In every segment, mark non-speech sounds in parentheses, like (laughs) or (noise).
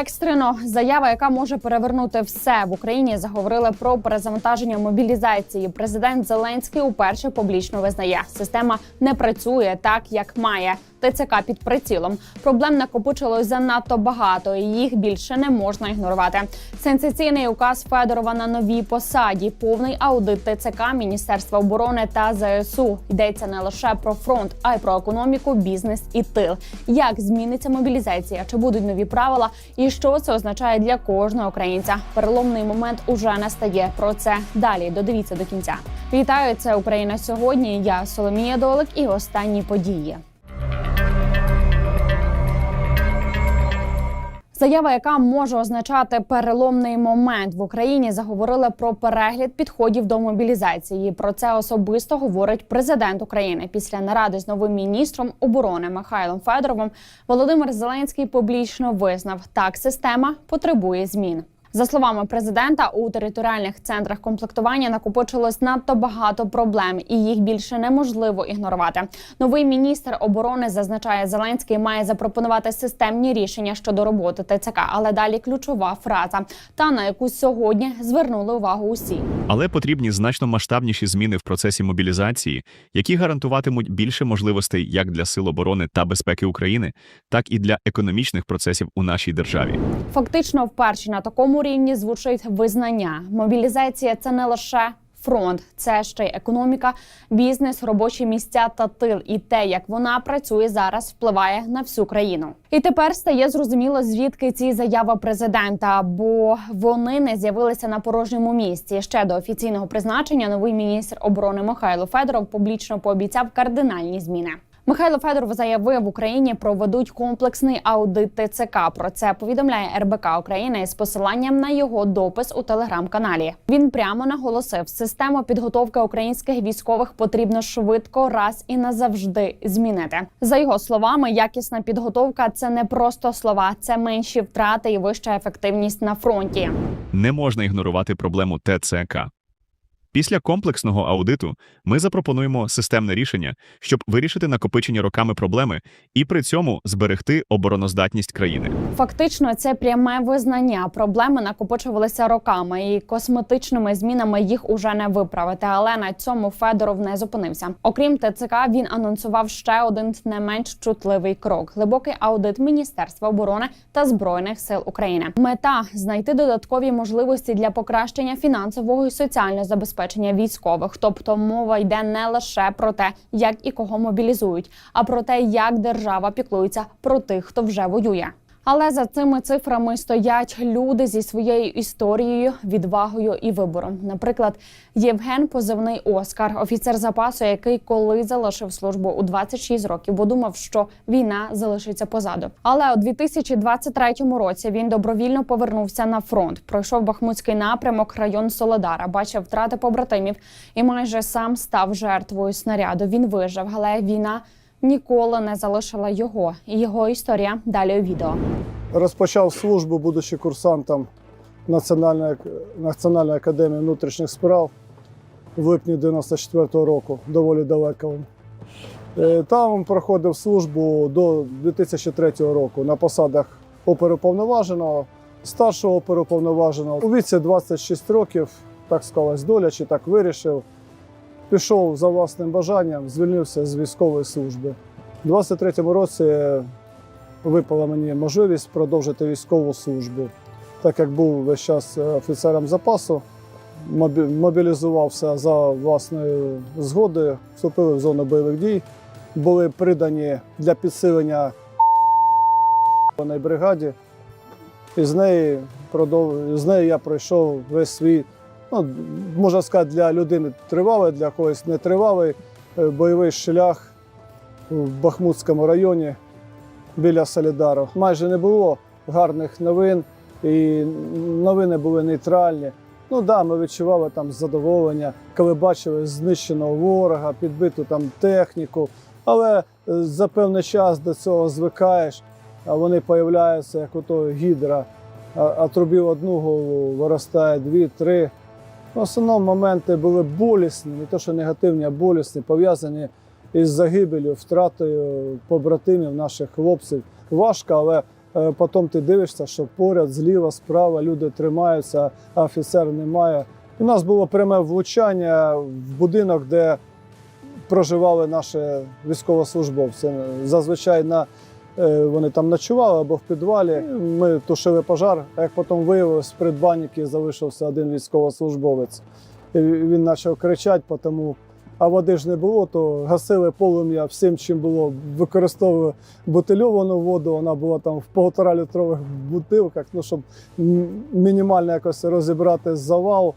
Екстрено заява, яка може перевернути все в Україні, заговорили про перезавантаження мобілізації. Президент Зеленський уперше публічно визнає, система не працює так, як має. ТЦК під прицілом. Проблем накопичилось занадто багато, і їх більше не можна ігнорувати. Сенсаційний указ Федорова на новій посаді, повний аудит ТЦК, Міністерства оборони та ЗСУ. Йдеться не лише про фронт, а й про економіку, бізнес і тил. Як зміниться мобілізація? Чи будуть нові правила? І що це означає для кожного українця? Переломний момент уже настає. Про це далі. Додивіться до кінця. Вітаю, це Україна сьогодні. Я Соломія Долик і останні події. Заява, яка може означати переломний момент в Україні, заговорила про перегляд підходів до мобілізації. Про це особисто говорить президент України після наради з новим міністром оборони Михайлом Федоровим. Володимир Зеленський публічно визнав, так система потребує змін. За словами президента, у територіальних центрах комплектування накопичилось надто багато проблем, і їх більше неможливо ігнорувати. Новий міністр оборони зазначає, Зеленський має запропонувати системні рішення щодо роботи ТЦК. Але далі ключова фраза, та на яку сьогодні звернули увагу усі. Але потрібні значно масштабніші зміни в процесі мобілізації, які гарантуватимуть більше можливостей як для сил оборони та безпеки України, так і для економічних процесів у нашій державі. Фактично, вперше на такому рівні звучить визнання. Мобілізація це не лише. Фронт це ще й економіка, бізнес, робочі місця та тил. І те, як вона працює зараз, впливає на всю країну. І тепер стає зрозуміло, звідки ці заяви президента, бо вони не з'явилися на порожньому місці. Ще до офіційного призначення новий міністр оборони Михайло Федоров публічно пообіцяв кардинальні зміни. Михайло Федоров заявив, в Україні проведуть комплексний аудит ТЦК. Про це повідомляє РБК України з посиланням на його допис у телеграм-каналі. Він прямо наголосив, систему підготовки українських військових потрібно швидко раз і назавжди змінити. За його словами, якісна підготовка це не просто слова, це менші втрати і вища ефективність на фронті. Не можна ігнорувати проблему ТЦК. Після комплексного аудиту ми запропонуємо системне рішення, щоб вирішити накопичені роками проблеми і при цьому зберегти обороноздатність країни. Фактично, це пряме визнання. Проблеми накопичувалися роками, і косметичними змінами їх уже не виправити. Але на цьому Федоров не зупинився. Окрім ТЦК, він анонсував ще один не менш чутливий крок: глибокий аудит Міністерства оборони та збройних сил України. Мета знайти додаткові можливості для покращення фінансового і соціального забезпечення військових. Тобто мова йде не лише про те, як і кого мобілізують, а про те, як держава піклується про тих, хто вже воює. Але за цими цифрами стоять люди зі своєю історією, відвагою і вибором. Наприклад, Євген позивний Оскар, офіцер запасу, який коли залишив службу у 26 років, бо думав, що війна залишиться позаду. Але у 2023 році він добровільно повернувся на фронт. Пройшов Бахмутський напрямок, район Солодара, бачив втрати побратимів і майже сам став жертвою снаряду. Він вижив, але війна ніколи не залишила його. І його історія далі у відео. Розпочав службу, будучи курсантом Національної, Національної академії внутрішніх справ в липні 94-го року, доволі далеко. Е, Там проходив службу до 2003 року на посадах оперуповноваженого, старшого оперуповноваженого. У віці 26 років, так склалась доля, чи так вирішив. Пішов за власним бажанням, звільнився з військової служби. У 23-му році випала мені можливість продовжити військову службу. Так як був весь час офіцером запасу, мобілізувався за власною згодою, вступили в зону бойових дій, були придані для підсилення бригаді. І з неї, з неї я пройшов весь свій, ну, можна сказати, для людини тривалий, для когось нетривалий е, бойовий шлях в Бахмутському районі біля Солідару. Майже не було гарних новин, і новини були нейтральні. Ну так, да, ми відчували там задоволення, коли бачили знищеного ворога, підбиту там техніку. Але е, за певний час до цього звикаєш, а вони появляються як ото гідра, трубів одну голову виростає дві, три. В основному моменти були болісні, не то що негативні, а болісні, пов'язані із загибелью, втратою побратимів наших хлопців. Важко, але Е, Потім ти дивишся, що поряд, зліва, справа люди тримаються, а офіцер немає. У нас було пряме влучання в будинок, де проживали наші військовослужбовці. Зазвичай на, вони там ночували або в підвалі. Ми тушили пожар, а як потім виявилось, в придбаннику залишився один військовослужбовець. І він почав кричати, тому, а води ж не було, то гасили полум'я всім, чим було. Використовували бутильовану воду, вона була там в півтора літрових бутилках, ну, щоб мінімально якось розібрати завал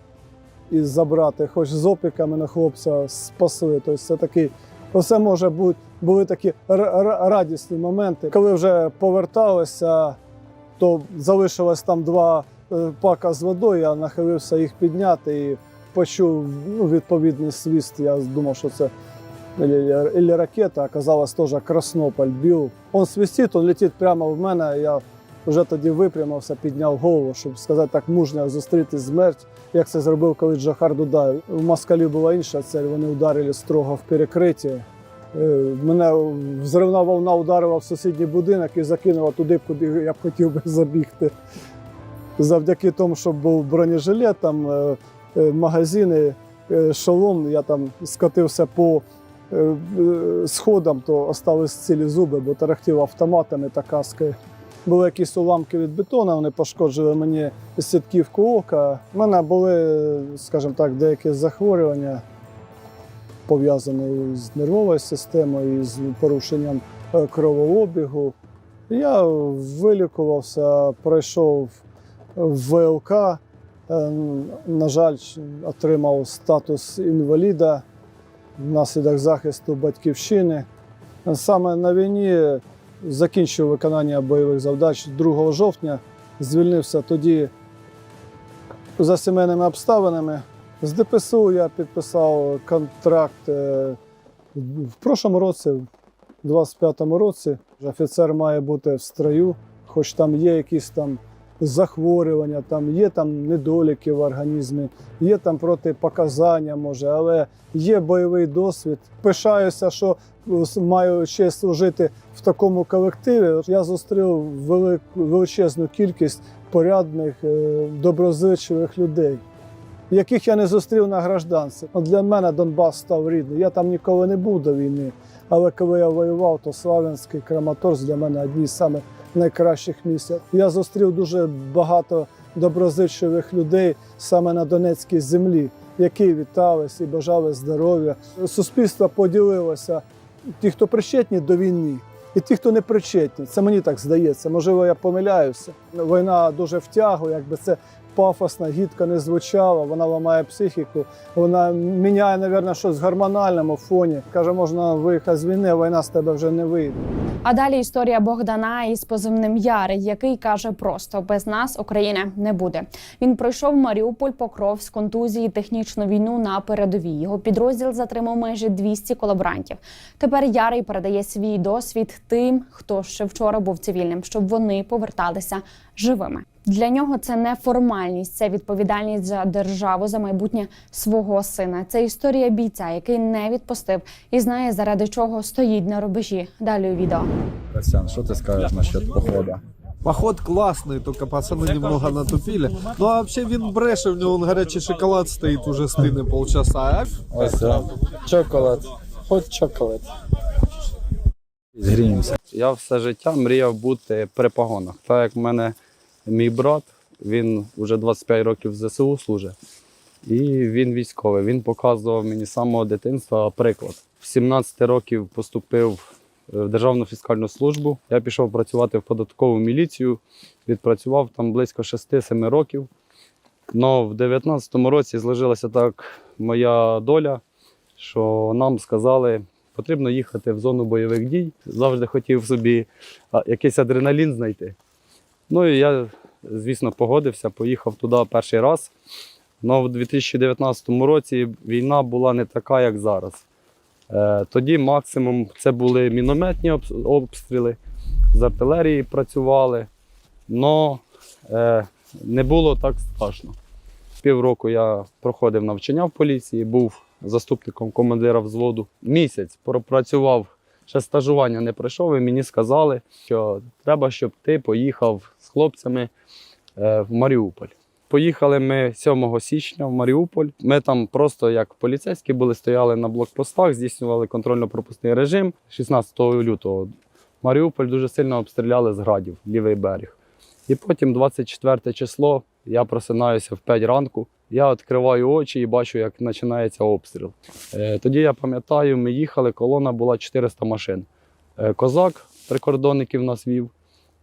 і забрати, хоч з опіками на хлопця спасли. Тобто це такий, оце може бути, були такі радісні моменти. Коли вже поверталися, то залишилось там два е, пака з водою, я нахилився їх підняти і почув ну, відповідний свіст. Я думав, що це или, ракета, оказалось теж Краснополь бив. Он свистить, он летить прямо в мене. Я вже тоді випрямився, підняв голову, щоб сказати так мужньо зустріти смерть, як це зробив коли Джахар Дудаєв. У москалі була інша цель, вони ударили строго в перекриття. Е, Мене взривна волна ударила в сусідній будинок і закинула туди, куди я б хотів би забігти. Завдяки тому, що був бронежилет, там е, е, магазини, шолом, я там скотився по сходам, то остались цілі зуби, бо тарахтів автоматами та каскою. Були якісь уламки від бетону, вони пошкоджили мені сітківку ока. У мене були, скажімо так, деякі захворювання, пов'язані з нервовою системою, і з порушенням е, кровообігу. Я вилікувався, пройшов в ВЛК. Е, На жаль, отримав статус інваліда внаслідок захисту батьківщини. Саме на війні закінчив виконання бойових завдач 2 жовтня, звільнився тоді за сімейними обставинами. З ДПСУ я підписав контракт е, в прошлому році, в 25-му році. Офіцер має бути в строю, хоч там є якісь там захворювання, там є там недоліки в організмі, є там протипоказання, може, але є бойовий досвід. Пишаюся, що е, маю честь служити в такому колективі. Я зустрів велик, величезну кількість порядних, е, доброзичливих людей, яких я не зустрів на гражданці. От для мене Донбас став рідний. Я там ніколи не був до війни. Але коли я воював, то Славянський Краматорськ для мене одні з найкращих місць. Я зустрів дуже багато доброзичливих людей саме на Донецькій землі, які вітались і бажали здоров'я. Суспільство поділилося ті, хто причетні до війни, і ті, хто не причетні. Це мені так здається. Можливо, я помиляюся. Війна дуже втягує, якби це пафосно, гідко не звучало, вона ламає психіку, вона міняє, мабуть, щось в гормональному фоні. Каже, можна виїхати з війни, війна з тебе вже не вийде. А далі історія Богдана із позивним Яри, який каже просто: без нас України не буде. Він пройшов Маріуполь, Покровськ, контузії, технічну війну на передовій. Його підрозділ затримав майже 200 колаборантів. Тепер Ярий передає свій досвід тим, хто ще вчора був цивільним, щоб вони поверталися живими. Для нього це не формальність, це відповідальність за державу, за майбутнє свого сина. Це історія бійця, який не відпустив і знає, заради чого стоїть на рубежі. Далі у відео. Костян, что ты скажешь насчет похода? Поход классный, только пацаны немного натупили. Ну а вообще він бреше, в нього он горячий шоколад стоит уже стыны полчаса. А Ось це. Чоколад. Хот чоколад. Згріємося. Я все життя мріяв бути при погонах. Так як в мене мій брат, він вже 25 років в ЗСУ служить, і він військовий. Він показував мені з самого дитинства приклад. В 17 років поступив в Державну фіскальну службу. Я пішов працювати в податкову міліцію, відпрацював там близько 6-7 років. Но в 19-му році зложилася так моя доля, що нам сказали, потрібно їхати в зону бойових дій. Завжди хотів собі якийсь адреналін знайти. Ну і я, звісно, погодився, поїхав туди перший раз. Але в 2019 році війна була не така, як зараз. Е, тоді максимум це були мінометні обстріли, з артилерії працювали, але не було так страшно. Півроку я проходив навчання в поліції, був заступником командира взводу. Місяць пропрацював ще стажування не пройшов, і мені сказали, що треба, щоб ти поїхав з хлопцями е, в Маріуполь. Поїхали ми 7 січня в Маріуполь. Ми там просто як поліцейські були, стояли на блокпостах, здійснювали контрольно-пропускний режим 16 лютого. Маріуполь дуже сильно обстріляли з градів, лівий берег. І потім, 24 число, я просинаюся в 5 ранку. Я відкриваю очі і бачу, як починається обстріл. Е, Тоді я пам'ятаю, ми їхали, колона була 400 машин. Е, Козак прикордонників нас вів,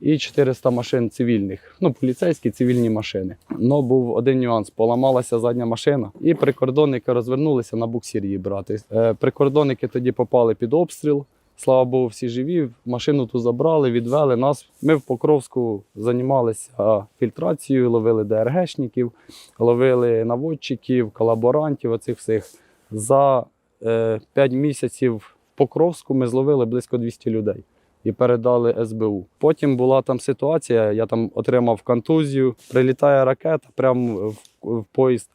і 400 машин цивільних, ну, поліцейські цивільні машини. Ну, був один нюанс: поламалася задня машина, і прикордонники розвернулися на буксір її брати. Е, Прикордонники тоді попали під обстріл. Слава Богу, всі живі. Машину ту забрали, відвели нас. Ми в Покровську займалися фільтрацією, ловили ДРГшників, ловили наводчиків, колаборантів, оцих всіх. За е, 5 місяців в Покровську ми зловили близько 200 людей і передали СБУ. Потім була там ситуація, я там отримав контузію, прилітає ракета прямо в, в поїзд.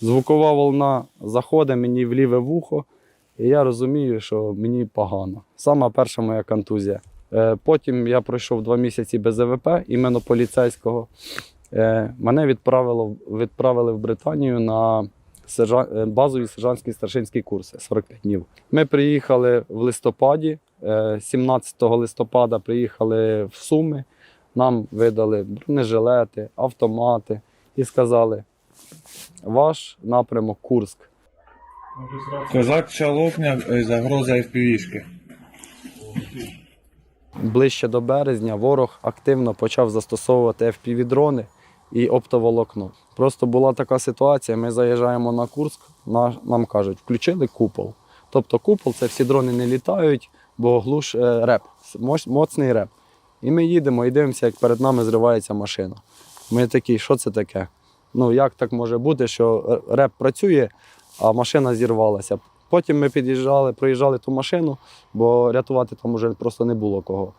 Звукова волна заходить мені в ліве вухо, і я розумію, що мені погано. Сама перша моя контузія. Е, Потім я пройшов два місяці без ЕВП, іменно поліцейського. Е, Мене відправило, відправили в Британію на сержа... е, базові сержантські старшинські курси 45 днів. Ми приїхали в листопаді, е, 17 листопада приїхали в Суми. Нам видали бронежилети, автомати і сказали: ваш напрямок Курск. Козак Чалокня е, загроза FPV-шки. Ближче до березня ворог активно почав застосовувати FPV-дрони і оптоволокно. Просто була така ситуація: ми заїжджаємо на Курск, нам кажуть, включили купол. Тобто купол це всі дрони не літають, бо глуш е, реп, моцний реп. І ми їдемо і дивимося, як перед нами зривається машина. Ми такі, що це таке? Ну як так може бути, що е, реп працює, а машина зірвалася. Потім ми під'їжджали, проїжджали ту машину, бо рятувати там уже просто не було кого.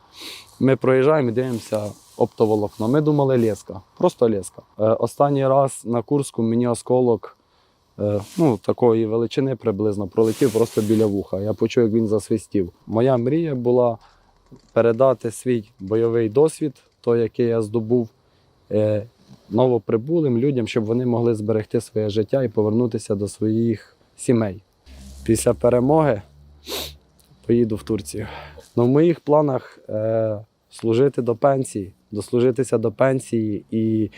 Ми проїжджаємо і дивимося оптоволокно. Ми думали леска, просто леска. Е, останній раз на Курську мені осколок е, ну, такої величини приблизно пролетів просто біля вуха. Я почув, як він засвистів. Моя мрія була передати свій бойовий досвід, той, який я здобув, е, новоприбулим людям, щоб вони могли зберегти своє життя і повернутися до своїх сімей. Після перемоги поїду в Турцію. Ну, в моїх планах е, служити до пенсії, дослужитися до пенсії і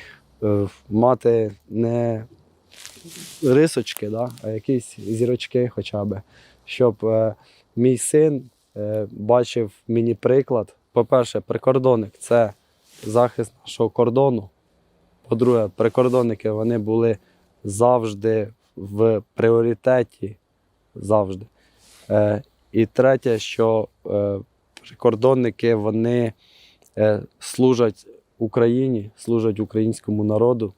е, мати не рисочки, да, а якісь зірочки хоча б, щоб е, мій син е, бачив мені приклад. По-перше, прикордонник це захист нашого кордону. По-друге, прикордонники вони були завжди в пріоритеті. Завжди. Е, і третє, що е, прикордонники вони е, служать Україні, служать українському народу,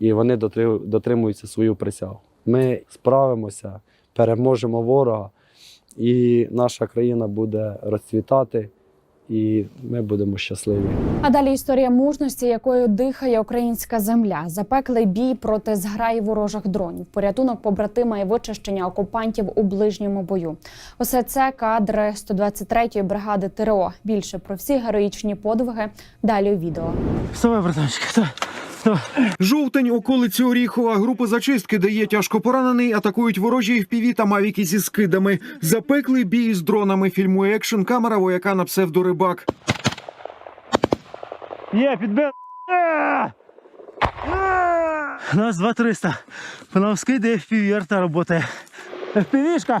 і вони дотримуються свою присягу. Ми справимося, переможемо ворога, і наша країна буде розцвітати, і ми будемо щасливі. А далі історія мужності, якою дихає українська земля, запеклий бій проти зграї ворожих дронів, порятунок побратима і вичищення окупантів у ближньому бою. Усе це кадри 123-ї бригади ТРО. Більше про всі героїчні подвиги далі у відео. Саме братанчик, вставай. (laughs) Жовтень, околиці Оріхова. Групи зачистки, де є тяжко поранений, атакують ворожі FPV та мавіки зі скидами. Запеклий бій з дронами. Фільмує екшн камера вояка на псевдорибак. Є, підбив. Нас 2-300. По нам скиди FPV арта работає. FPV-шка.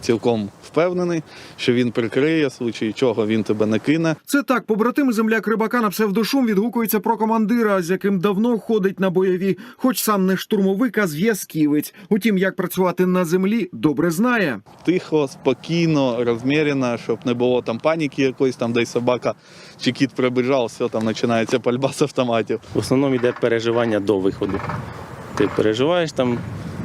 цілком впевнений, що він прикриє, в случаї чого він тебе не кине. Це так, побратим земляк рибака на псевдошум відгукується про командира, з яким давно ходить на бойові, хоч сам не штурмовик, а зв'язківець. Утім, як працювати на землі, добре знає. Тихо, спокійно, розмірено, щоб не було там паніки якоїсь, там десь собака чи кіт прибіжав, все там починається пальба з автоматів. В основному йде переживання до виходу. Ти переживаєш там,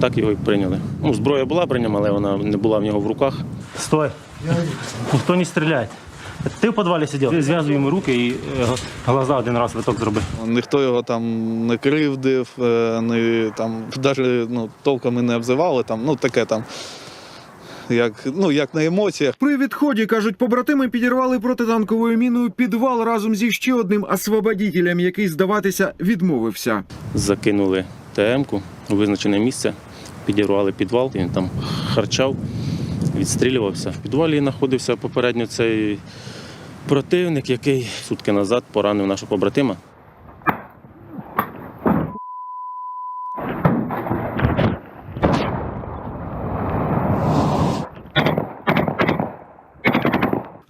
Так його і прийняли. Ну, зброя була при ньому, але вона не була в нього в руках. Стой. Ніхто не стріляє. Ти в підвалі сидів, зв'язуй йому руки і е, глаза один раз виток зроби. Ніхто його там не кривдив, е, не там навіть ну, толком і не обзивали. Там, ну таке там, як, ну, як на емоціях. При відході кажуть, побратими підірвали протитанковою міною підвал разом зі ще одним освободітелем, який здаватися відмовився. Закинули ТМ-ку у визначене місце, підірвали підвал, він там харчав, відстрілювався. В підвалі знаходився попередньо цей противник, який сутки назад поранив нашого побратима.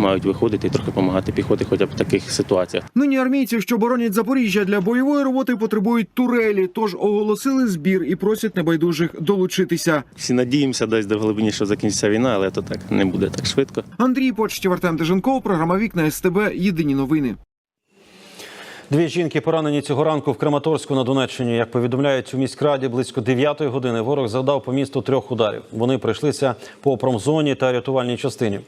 мають виходити і трохи допомагати піхоті, хоча б в таких ситуаціях. Нині армійці, що боронять Запоріжжя для бойової роботи, потребують турелі, тож оголосили збір і просять небайдужих долучитися. Всі надіємося десь до глибині, що закінчиться війна, але то так не буде так швидко. Андрій Почтів, Артем Деженков, програма Вікна СТБ. Єдині новини. Дві жінки поранені цього ранку в Краматорську на Донеччині. Як повідомляють у міськраді, близько 9 години ворог завдав по місту трьох ударів. Вони прийшлися по промзоні та рятувальній частині.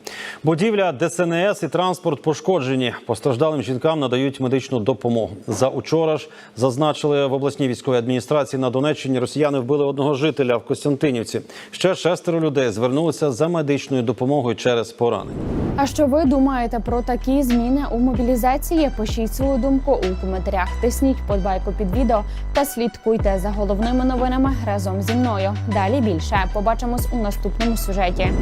Будівля ДСНС і транспорт пошкоджені. Постраждалим жінкам надають медичну допомогу. За учора ж зазначили в обласній військовій адміністрації на Донеччині. Росіяни вбили одного жителя в Костянтинівці. Ще шестеро людей звернулися за медичною допомогою через поранення. А що ви думаєте про такі зміни у мобілізації? Пишіть свою думку у коментарях. Тисніть подбайку під відео та слідкуйте за головними новинами разом зі мною. Далі більше побачимось у наступному сюжеті.